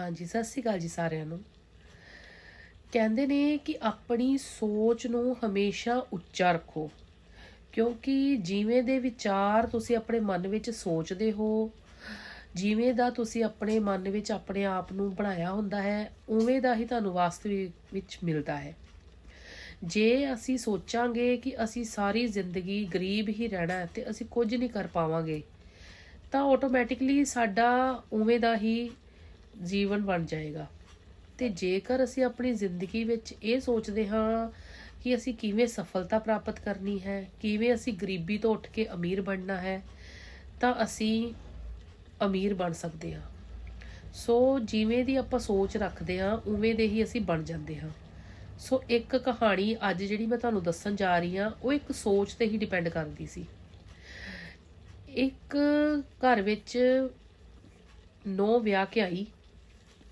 ਹਾਂਜੀ, ਸਤਿ ਸ਼੍ਰੀ ਅਕਾਲ ਜੀ ਸਾਰਿਆਂ ਨੂੰ। ਕਹਿੰਦੇ ਨੇ ਕਿ ਆਪਣੀ ਸੋਚ ਨੂੰ ਹਮੇਸ਼ਾ ਉੱਚਾ ਰੱਖੋ, ਕਿਉਂਕਿ ਜਿਵੇਂ ਦੇ ਵਿਚਾਰ ਤੁਸੀਂ ਆਪਣੇ ਮਨ ਵਿੱਚ ਸੋਚਦੇ ਹੋ, ਜਿਵੇਂ ਦਾ ਤੁਸੀਂ ਆਪਣੇ ਮਨ ਵਿੱਚ ਆਪਣੇ ਆਪ ਨੂੰ ਬਣਾਇਆ ਹੁੰਦਾ ਹੈ, ਉਵੇਂ ਦਾ ਹੀ ਤੁਹਾਨੂੰ ਵਾਸਤਵਿਕ ਵਿੱਚ ਮਿਲਦਾ ਹੈ। ਜੇ ਅਸੀਂ ਸੋਚਾਂਗੇ ਕਿ ਅਸੀਂ ਸਾਰੀ ਜ਼ਿੰਦਗੀ ਗਰੀਬ ਹੀ ਰਹਿਣਾ ਹੈ ਤੇ ਅਸੀਂ ਕੁਝ ਨਹੀਂ ਕਰ ਪਾਵਾਂਗੇ, ਤਾਂ ਆਟੋਮੈਟਿਕਲੀ ਸਾਡਾ ਉਵੇਂ ਦਾ ਹੀ ਜੀਵਨ ਬਣ ਜਾਏਗਾ। ਤੇ ਜੇਕਰ ਅਸੀਂ ਆਪਣੀ ਜ਼ਿੰਦਗੀ ਵਿੱਚ ਇਹ ਸੋਚਦੇ ਹਾਂ ਕਿ ਅਸੀਂ ਕਿਵੇਂ ਸਫਲਤਾ ਪ੍ਰਾਪਤ ਕਰਨੀ ਹੈ, ਕਿਵੇਂ ਅਸੀਂ ਗਰੀਬੀ ਤੋਂ ਉੱਠ ਕੇ ਅਮੀਰ ਬਣਨਾ ਹੈ, ਤਾਂ ਅਸੀਂ ਅਮੀਰ ਬਣ ਸਕਦੇ ਹਾਂ। ਸੋ ਜਿਵੇਂ ਦੀ ਆਪਾਂ ਸੋਚ ਰੱਖਦੇ ਹਾਂ, ਉਵੇਂ ਦੇ ਹੀ ਅਸੀਂ ਬਣ ਜਾਂਦੇ ਹਾਂ। ਸੋ ਇੱਕ ਕਹਾਣੀ ਅੱਜ ਜਿਹੜੀ ਮੈਂ ਤੁਹਾਨੂੰ ਦੱਸਣ ਜਾ ਰਹੀ ਹਾਂ, ਉਹ ਇੱਕ ਸੋਚ ਤੇ ਹੀ ਡਿਪੈਂਡ ਕਰਦੀ ਸੀ। ਇੱਕ ਘਰ ਵਿੱਚ ਨੌ ਵਿਆਹ ਕੇ ਆਈ।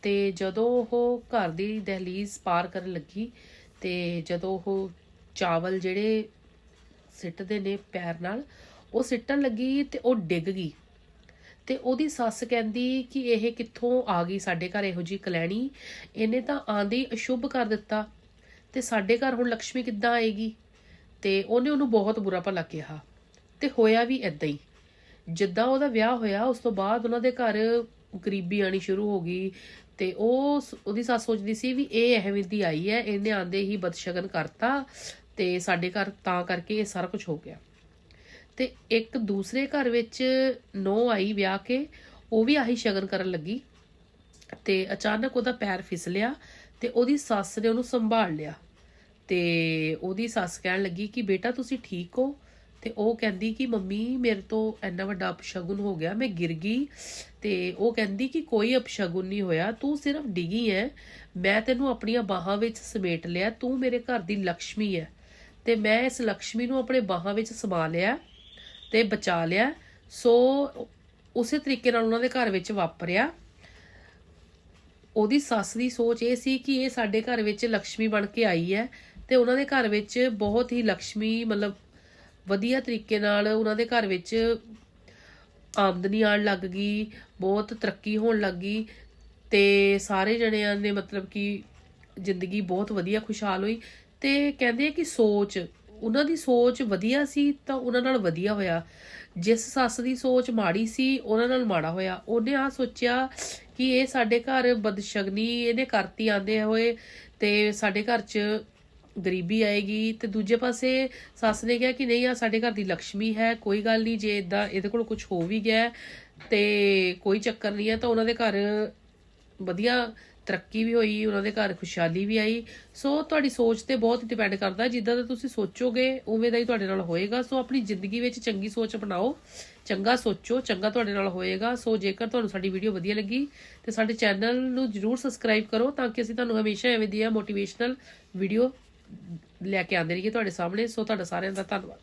ਤੇ ਜਦੋਂ ਉਹ ਘਰ ਦੀ ਦਹਲੀਜ਼ ਪਾਰ ਕਰਨ ਲੱਗੀ ਤੇ ਜਦੋਂ ਉਹ ਚਾਵਲ ਜਿਹੜੇ ਸਿੱਟਦੇ ਨੇ ਪੈਰ ਨਾਲ, ਉਹ ਸਿੱਟਣ ਲੱਗੀ ਤੇ ਉਹ ਡਿੱਗ ਗਈ। ਤੇ ਉਹਦੀ ਸੱਸ ਕਹਿੰਦੀ ਕਿ ਇਹ ਕਿੱਥੋਂ ਆ ਗਈ? ਸਾਡੇ ਘਰ ਇਹੋ ਜੀ ਕਲੈਣੀ। ਇਹਨੇ ਤਾਂ ਆਂਦੇ ਹੀ ਅਸ਼ੁਭ ਕਰ ਦਿੱਤਾ। ਤੇ ਸਾਡੇ ਘਰ ਹੁਣ ਲక్ష్ਮੀ ਕਿੱਦਾਂ ਆਏਗੀ? ਤੇ ਉਹਨੇ ਉਹਨੂੰ ਬਹੁਤ ਬੁਰਾ ਭਲਾ ਕਿਹਾ। ਤੇ ਹੋਇਆ ਵੀ ਇਦਾਂ ਹੀ। ਜਿੱਦਾਂ ਉਹਦਾ ਵਿਆਹ ਹੋਇਆ, ਉਸ ਤੋਂ ਬਾਅਦ ਉਹਨਾਂ ਦੇ ਘਰ ਗਰੀਬੀ ਆਣੀ ਸ਼ੁਰੂ ਹੋ ਗਈ। ਤੇ ਉਹ ਉਹਦੀ ਸੱਸ ਸੋਚਦੀ ਸੀ ਵੀ ਇਹ ਐਵੇਂ ਦੀ ਆਈ ਹੈ, ਇਹਨੇ ਆਂਦੇ ਹੀ ਬਦਸ਼ਗਨ ਕਰਤਾ ਤੇ ਸਾਡੇ ਘਰ ਤਾਂ ਕਰਕੇ ਇਹ ਸਾਰਾ ਕੁਝ ਹੋ ਗਿਆ। ਤੇ ਇੱਕ ਦੂਸਰੇ ਘਰ ਵਿੱਚ ਨੋ ਆਈ ਵਿਆਹ ਕੇ, ਉਹ ਵੀ ਆਹੀ ਸ਼ਗਨ ਕਰਨ ਲੱਗੀ ਤੇ ਅਚਾਨਕ ਉਹਦਾ ਪੈਰ ਫਿਸਲਿਆ ਤੇ ਉਹਦੀ ਸੱਸ ਨੇ ਉਹਨੂੰ ਸੰਭਾਲ ਲਿਆ ਤੇ ਉਹਦੀ ਸੱਸ ਕਹਿਣ ਲੱਗੀ ਕਿ ਬੇਟਾ ਤੁਸੀਂ ਠੀਕ ਹੋ? ਤੇ ਉਹ ਕਹਿੰਦੀ ਕਿ ਮੰਮੀ ਮੇਰੇ ਤੋਂ ਇੰਨਾ ਵੱਡਾ ਅਪਸ਼ਗਨ ਹੋ ਗਿਆ, ਮੈਂ ਗਿਰ ਗਈ। ਤੇ ਉਹ ਕਹਿੰਦੀ ਕਿ ਕੋਈ ਅਪਸ਼ਗਨ ਨਹੀਂ ਹੋਇਆ, ਤੂੰ ਸਿਰਫ ਡਿੱਗੀ ਐ। ਮੈਂ ਤੈਨੂੰ ਆਪਣੀਆਂ ਬਾਹਾਂ ਵਿੱਚ ਸਮੇਟ ਲਿਆ, ਤੂੰ ਮੇਰੇ ਘਰ ਦੀ ਲక్ష్ਮੀ ਐ। ਤੇ ਮੈਂ ਇਸ ਲక్ష్ਮੀ ਨੂੰ ਆਪਣੇ ਬਾਹਾਂ ਵਿੱਚ ਸਮਾ ਲਿਆ ਤੇ ਬਚਾ ਲਿਆ। ਸੋ ਉਸੇ ਤਰੀਕੇ ਨਾਲ ਉਹਨਾਂ ਦੇ ਘਰ ਵਿੱਚ ਵਾਪਰਿਆ। ਉਹਦੀ ਸੱਸ ਦੀ ਸੋਚ ਇਹ ਸੀ ਕਿ ਇਹ ਸਾਡੇ ਘਰ ਵਿੱਚ ਲక్ష్ਮੀ ਬਣ ਕੇ ਆਈ ਹੈ ਤੇ ਉਹਨਾਂ ਦੇ ਘਰ ਵਿੱਚ ਬਹੁਤ ਹੀ ਲక్ష్ਮੀ ਮਤਲਬ ਵਧੀਆ ਤਰੀਕੇ ਨਾਲ ਉਹਨਾਂ ਦੇ ਘਰ ਵਿੱਚ ਆਮਦਨੀ ਆਉਣ ਲੱਗ ਗਈ, ਬਹੁਤ ਤਰੱਕੀ ਹੋਣ ਲੱਗ ਗਈ ਤੇ ਸਾਰੇ ਜਣਿਆਂ ਨੇ ਮਤਲਬ ਕਿ ਜ਼ਿੰਦਗੀ ਬਹੁਤ ਵਧੀਆ ਖੁਸ਼ਹਾਲ ਹੋਈ ਤੇ ਕਹਿੰਦੇ ਆ ਕਿ ਸੋਚ, ਉਹਨਾਂ ਦੀ ਸੋਚ ਵਧੀਆ ਸੀ ਤਾਂ ਉਹਨਾਂ ਨਾਲ ਵਧੀਆ ਹੋਇਆ। ਜਿਸ ਸੱਸ ਦੀ ਸੋਚ ਮਾੜੀ ਸੀ, ਉਹਨਾਂ ਨਾਲ ਮਾੜਾ ਹੋਇਆ। ਉਹਨੇ ਆ ਸੋਚਿਆ ਕਿ ਇਹ ਸਾਡੇ ਘਰ ਬਦਸ਼ਗਨੀ, ਇਹਨੇ ਕਰਤੀ ਆਂਦੇ ਹੋਏ ਤੇ ਸਾਡੇ ਘਰ 'ਚ ਗਰੀਬੀ ਆਏਗੀ ਤੇ ਦੂਜੇ ਪਾਸੇ ਸੱਸ ਨੇ ਕਿਹਾ ਕਿ ਨਹੀਂ ਆ ਸਾਡੇ ਘਰ ਦੀ ਲక్ష్ਮੀ ਹੈ ਕੋਈ ਗੱਲ ਨਹੀਂ ਜੇ ਇਦਾਂ ਇਹਦੇ ਕੋਲ ਕੁਝ ਹੋ ਵੀ ਗਿਆ ਹੈ, ਤੇ ਕੋਈ ਚੱਕਰ ਨਹੀਂ ਹੈ ਤਾਂ ਉਹਨਾਂ ਦੇ ਘਰ ਵਧੀਆ ਤਰੱਕੀ ਵੀ ਹੋਈ ਉਹਨਾਂ ਦੇ ਘਰ ਖੁਸ਼ਹਾਲੀ ਵੀ ਆਈ। ਸੋ ਤੁਹਾਡੀ ਸੋਚ ਤੇ ਬਹੁਤ ਡਿਪੈਂਡ ਕਰਦਾ ਜਿੱਦਾਂ ਦਾ ਤੁਸੀਂ ਸੋਚੋਗੇ ਉਵੇਂ ਦਾ ਹੀ ਤੁਹਾਡੇ ਨਾਲ ਹੋਏਗਾ। ਸੋ ਆਪਣੀ ਜ਼ਿੰਦਗੀ ਵਿੱਚ ਚੰਗੀ ਸੋਚ ਅਪਣਾਓ ਚੰਗਾ ਸੋਚੋ ਚੰਗਾ ਤੁਹਾਡੇ ਨਾਲ ਹੋਏਗਾ। ਸੋ ਜੇਕਰ ਤੁਹਾਨੂੰ ਸਾਡੀ ਵੀਡੀਓ ਵਧੀਆ ਲੱਗੀ ਤੇ ਸਾਡੇ ਚੈਨਲ ਨੂੰ ਜਰੂਰ ਸਬਸਕ੍ਰਾਈਬ ਕਰੋ ਤਾਂ ਕਿ ਅਸੀਂ ਤੁਹਾਨੂੰ ਹਮੇਸ਼ਾ ਐਵੇਂ ਦੀਆਂ ਮੋਟੀਵੇਸ਼ਨਲ ਵੀਡੀਓ ਲੈ ਕੇ ਆਉਂਦੇ ਰਹੀਏ ਤੁਹਾਡੇ ਸਾਹਮਣੇ। ਸੋ ਤੁਹਾਡਾ ਸਾਰਿਆਂ ਦਾ ਧੰਨਵਾਦ।